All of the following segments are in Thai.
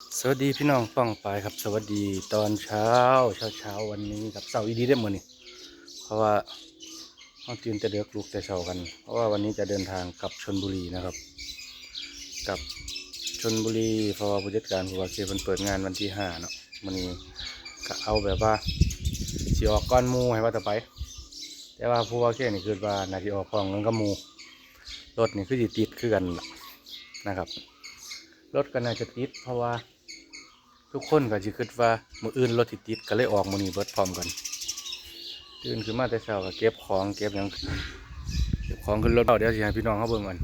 สวัสดีพี่น้องป้องปายครับ สวัสดีตอนเช้าเช้าเช้าวันนี้ครับเสาร์อีดีได้หมดนี่เพราะว่าต้องตื่นแต่เด็กลุกแต่เช้ากัน เพราะว่าวันนี้จะเดินทางกลับชนบุรีนะครับกลับชนบุรีเพราะว่าผู้จัดการผู้ว่าเกมันเปิดงานวันที่ห้าเนาะวันนี้ก็เอาแบบว่าสิออกก้อนมูให้ว่าจะไป แต่ว่าผู้ว่าเกนี่คือว่านาทีออกพองกันก็มูรถนี่คือสิติดคือกันนะครับ รถก็น่าจะติด เพราะว่า ทุกคนก็จะคิดว่ามืออื่นรถที่ติดก็เลยออกมือนี้เบิดพร้อมกันตื่นขึ้นมาแต่เช้าก็เก็บของเก็บยังเก็บของขึ้นรถเอาเดี๋ยวสิให้พี่น้องเขาเบิ่งกัน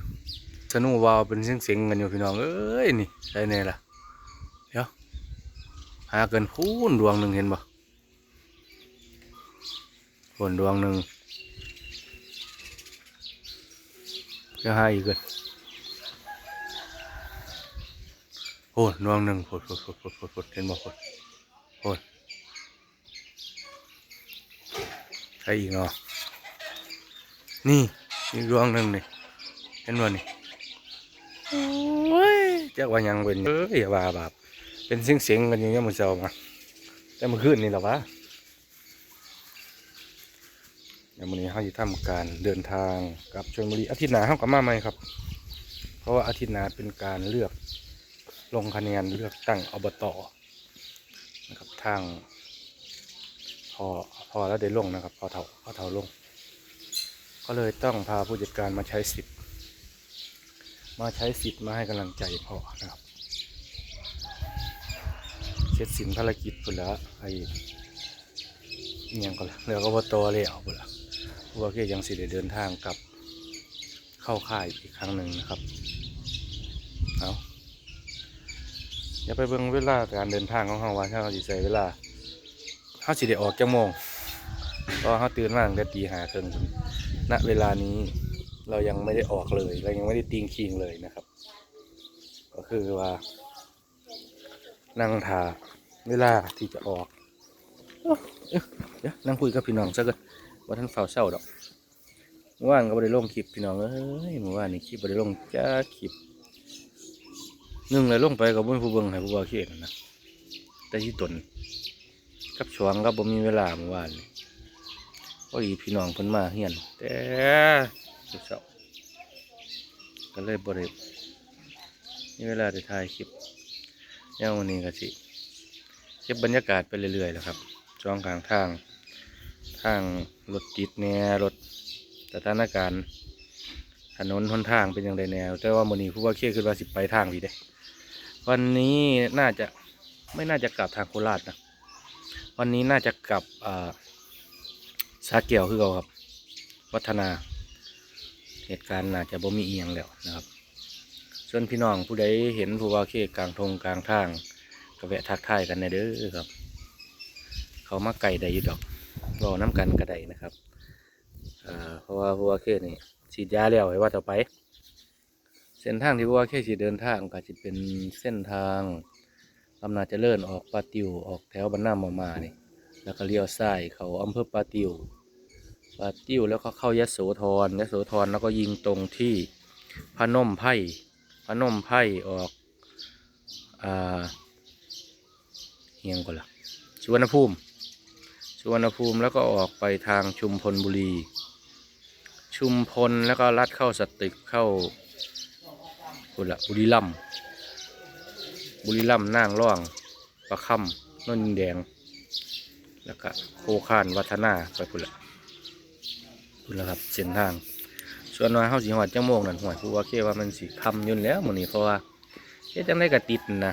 สนุวาวเป็นเสียงเสียงกันอยู่พี่น้องเอ้ยนี่ใช่แน่ล่ะเดี๋ยวหาเกินพูนดวงหนึ่งเห็นบ่ฝนดวงหนึ่งเดี๋ยวหาอีกเกิน โอ้ดวงหนึ่งโพดโพดโพดโพดโพดโพดเห็นบ่โพดโพดใช่อีกเนาะนี่อีกดวงหนึ่งนี่เห็นบ่นี่โอ้ยจักว่ายังเป็นเอ้ยอย่าว่าบเป็นเสียงเสียงกันอยู่เนี่ยมมื้อเช้ามาแต่มื่อคืนนี่หละวะเดี๋ยวมื้อนี้เฮาสิทำการเดินทางกับชลบุรีอาทิตย์หน้าเฮาก็มาใหมครับ เพราะว่าอาทิตย์หน้าเป็นการเลือก ลงคะแนนเลือกตั้งอบตนะครับทางพอพอแล้วได้ลงนะครับพอเท่าพอเท่าลง ก็เลยต้องพาผู้จัดการมาใช้สิทธิ์ มาใช้สิทธิ์มาให้กำลังใจพ่อนะครับเสร็จสิ้นภารกิจพุ่นละไอ้เอียก็ละเรือก็อบตเลยเอาพุ่นละเพราะว่าเกยังสิได้เดินทางกลับเข้าค่ายอีกครั้งหนึ่งนะครับเอา อย่าไปเบิ่งเวลาการเดินทางของเฮาว่าเราสิใช้เวลาเฮาสิได้ออกจักโมงเพราะเฮาตื่นมาตั้งแต่ตีห้าครึ่งณเวลานี้เรายังไม่ได้ออกเลยเรายังไม่ได้ติงคิงเลยนะครับ ก็คือว่า นั่งทาเวลาที่จะออกเดี๋ยวนั่งคุยกับพี่น้องซะกันว่าท่านเฝ้าเศร้าดอกเมื่อวานก็บ่ได้ลงคลิปพี่น้องเอ้ยเมื่อวานนี่คลิปบ่ได้ลงจ้าคลิป นึ่งเลยลงไปกับบ่มีผู้เบิ่งให้ผู้ว่าเขตนั่นนะแต่ที่ตนกับช่วงก็บ่มีเวลาเมื่อวานนี่พอดีพี่น้องเพิ่นมาเฮียน แต่เช้าก็เลยบ่ได้มีเวลาได้ถ่ายคลิปแล้ววันนี้ก็สิเก็บบรรยากาศไปเรื่อยๆแหล้วครับช่วงกลางทางทางรถติดแหน่รถสถานการณ์ ถนนหนทางเป็นอย่างไรแนว แต่ว่ามือนี้ผู้ว่าเคียคือว่าสิไปทางพี่เด้ วันนี้น่าจะไม่น่าจะกลับทางโคราชนะ วันนี้น่าจะกลับอ่าสาเกี่ยวคือเราครับ วัฒนา เหตุการณ์น่าจะบ่มีเอียงแล้วนะครับส่วนพี่น้องผู้ใดเห็นผู้ว่าเคียกลางทงกลางทางก็แวะทักทายกันในเด้อครับ เขามาไก่ได้อยู่ดอกรอน้ำกันก็ไดนะครับอ่าเพราะว่าผู้ว่าเคียนี่ ฉีดยาแล้วไว้ว่าต่อไป เส้นทางที่ว่าแค่ฉีดเดินทางก็จะเป็นเส้นทางอำนาจเจริญออกปาติวออกแถวบรรณามามานี่แล้วก็เลี้ยวซ้ายเขาอำเภอปาติวปาติวแล้วก็เข้ายะโสธรยะโสธรแล้วก็ยิงตรงที่พนมไพ่พนมไพ่ออกอ่าเฮียงก่อนละสุวรรณภูมิ สุวรรณภูมิแล้วก็ออกไปทางชุมพลบุรี ชุมพลแล้วก็ลัดเข้าสตึกเข้าบุละบุรีรัมบุรีรัมนางร่องประคำนนนแดง แล้วก็โคขานวัฒนาไปพุ่นละพุ่นละครับเส้นทาง ส่วนว่าเข้าสีหอดจังโมงนั่นหวยผู้ว่าเคว่ามันสีคำยุ่นแล้วมือนี้เพราะว่าเฮ็ดจังได้กระติดนะ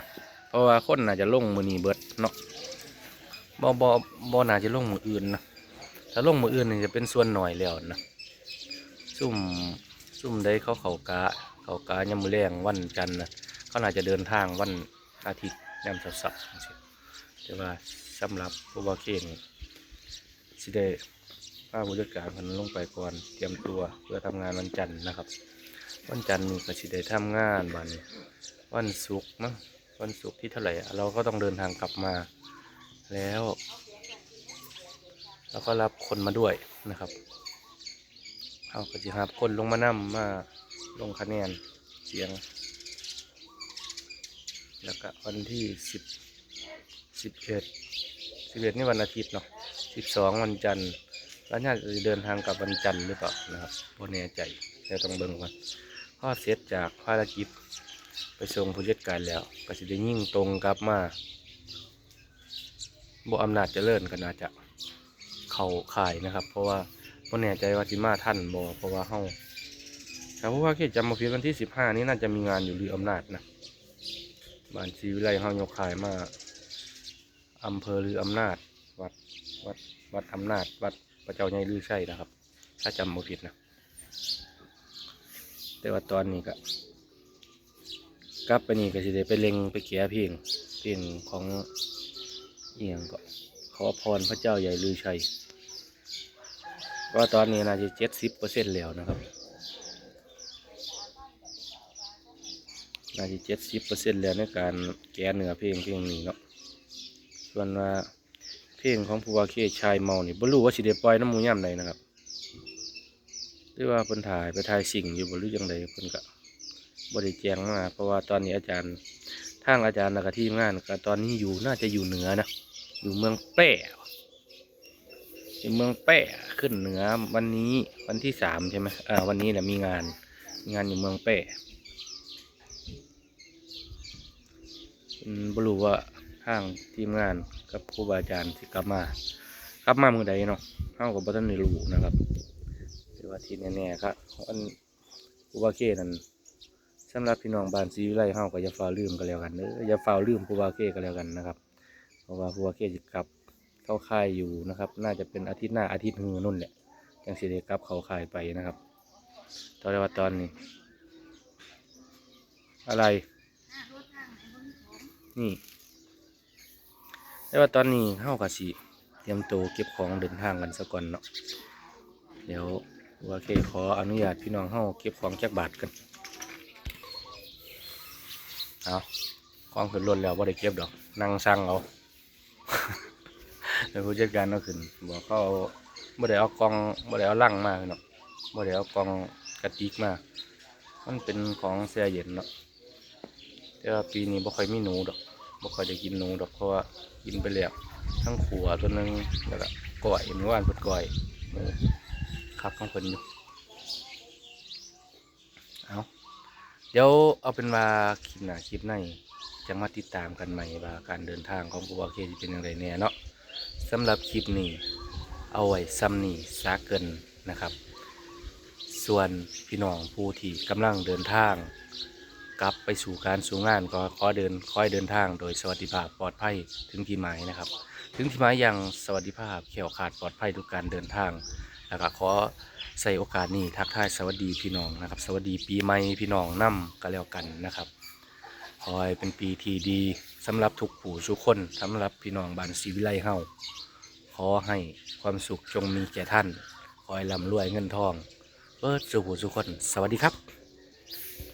เพราะว่าคนน่าจะลงมือนี้เบิดเนาะบ่บ่บ่น่าจะลงมืออื่นนะถ้าลงมืออื่นนี่จะเป็นส่วนหน่อยแล้วนะ ซุ่มซุ่มได้เขาเขากาเขากายามมือแรงวันจันทร์นะเขาน่าจะเดินทางวันอาทิตย์ยามเสาร์ๆแต่ว่าสำหรับผู้ว่าเก่งสิได้าผู้จัดการคนลงไปก่อนเตรียมตัวเพื่อทำงานวันจันทร์นะครับ วันจันทร์นี่ก็สิได้ทำงานวันวันศุกร์มั้งวันศุกร์ที่เท่าไหร่เราก็ต้องเดินทางกลับมาแล้ว แล้วก็รับคนมาด้วยนะครับ เอาก็จะหาคนลงมานำมาลงคะแนนเสียง แล้วก็วันที่สิบสิบเอ็ดสิบเอ็ดนี่วันอาทิตย์เนาะสิบสองวันจันทร์แล้วน่าจะเดินทางกลับวันจันทร์หรือเปล่านะครับบ่แน่ใจเดี๋ยวต้องเบิ่งก่อนพอเสร็จจากภารกิจไปส่งผู้จัดการแล้ว ก็จะได้ยิ่งตรงกลับมาบ่อำนาจเจริญก็น่าจะเข้าข่ายนะครับ เพราะว่า บ่แน่ใจว่าสิมาท่านบ่เพราะว่าเฮาแต่เพระว่าเขตจำมาพิดวันที่สิบห้านี้น่าจะมีงานอยู่หรืออำนาจนะบ้านชีวิไลเฮายกขายมาอำเภอหรืออำนาจ วัดวัดวัดอำนาจ วัดพระเจ้าใหญ่ลือไส้นะครับ ถ้าจำไม่ผิดนะแต่ว่าตอนนี้ก็กลับไปนี่ก็สิได้ไปเล็งไปเกียเพลงเพลงของเอียงก็ขอพรพระเจ้าใหญ่ลือชัย ว่าตอนนี้น่าจะเจ็ดสิบเปอร์เซ็นต์แล้วนะครับน่าจะเจ็ดสิบเปอร์เซ็นต์แล้วในการแก้เนื้อเพลงเพลงนี้เนาะส่วนว่าเพลงของผู้ว่าเคชายเมานี่บ่รู้ว่าสิได้ปล่อยน้ำมูย่ำใดนะครับหรือว่าเพิ่นถ่ายไปถ่ายสิ่งอยู่บ่รู้จังใดเพิ่นก็บ่ได้แจ้งมาเพราะว่าตอนนี้อาจารย์ทางอาจารย์แล้วก็ทีมงานก็ตอนนี้อยู่น่าจะอยู่เหนือนะอยู่เมืองแปร่ เมืองแป้ขึ้นเหนือวันนี้วันที่สามใช่ไหมอ่าวันนี้แหละมีงานงานอยู่เมืองแป้อืมบรู้ว่าทางทีมงานกับครูบาอาจารย์สิกลับมา กลับมาเมื่อใดเนาะเฮากับบัทันได้รู้นะครับแต่ว่าที่แน่ๆครับอันครูบาเคนั่นสำหรับพี่น้องบ้านศรีวิไลเฮาก็อย่าฝ่าลืมกันแล้วกันเด้อยาฝ่าลืมครูบาเคกันแล้วกันนะครับ เพราะว่าครูบาเคสิกลับ เข้าค่ายอยู่นะครับ น่าจะเป็นอาทิตย์หน้าอาทิตย์หือนู่นแหละจังสิได้กลับเข้าค่ายไปนะครับตอนว่าตอนนี้ อะไร นี่แต่ว่าตอนนี้เฮากับสิเตรียมตัวเก็บของเดินทางกันซะก่อนเนาะเดี๋ยวว่าเคขออนุญาตพี่น้องเฮาเก็บของจากบาทกันเอาของขึ้นรถแล้วบ่าได้เก็บดอกนั่งสั่งเอา เดี๋ยวผู้จัดการเอาขึ้นบอกเขาเอาบ่ได้เอากองบ่ได้เอาลังมาเนาะบ่ได้เอากองกระติกมา มันเป็นของแช่เย็นเนาะแต่ว่าปีนี้บ่ค่อยมีหนูดอกบ่ค่อยได้กินหนูดอกเพราะว่ากินไปแล้วทั้งขัวตัวหนึงแล้วก็ก้อยเมื่อวานเพิ่นก้อยครับของเพิ่นอยู่เอาเดี๋ยวเอาเป็นว่าคลิปหน้าคลิปในจะมาติดตามกันใหม่ว่าการเดินทางของผู้ว่าเคสิเป็นอย่างไรแน่เนาะ สำหรับคลิปนี้ เอาไว้ซ้ำนี้ซาเกินนะครับ ส่วนพี่น้องผู้ที่กำลังเดินทาง กลับไปสู่การสู่งานก็ขอเดินคอยเดินทาง โดยสวัสดิภาพปลอดภัยถึงที่หมายนะครับ ถึงที่หมายอย่างสวัสดิภาพเขียวขาดปลอดภัยทุกการเดินทางแล้วก็ขอใส่โอกาสนี้ทักทายสวัสดีพี่น้องนะครับ สวัสดีปีใหม่พี่น้องนํก็แล้วกันนะครับ ขอให้เป็นปีที่ดีสำหรับทุกผู้ทุกคนสำหรับพี่น้องบ้านศรีวิไลเฮาขอให้ความสุขจงมีแก่ท่าน ขอให้ร่ำรวยเงินทองเปิดสู่ผู้ทุกคน สวัสดีครับ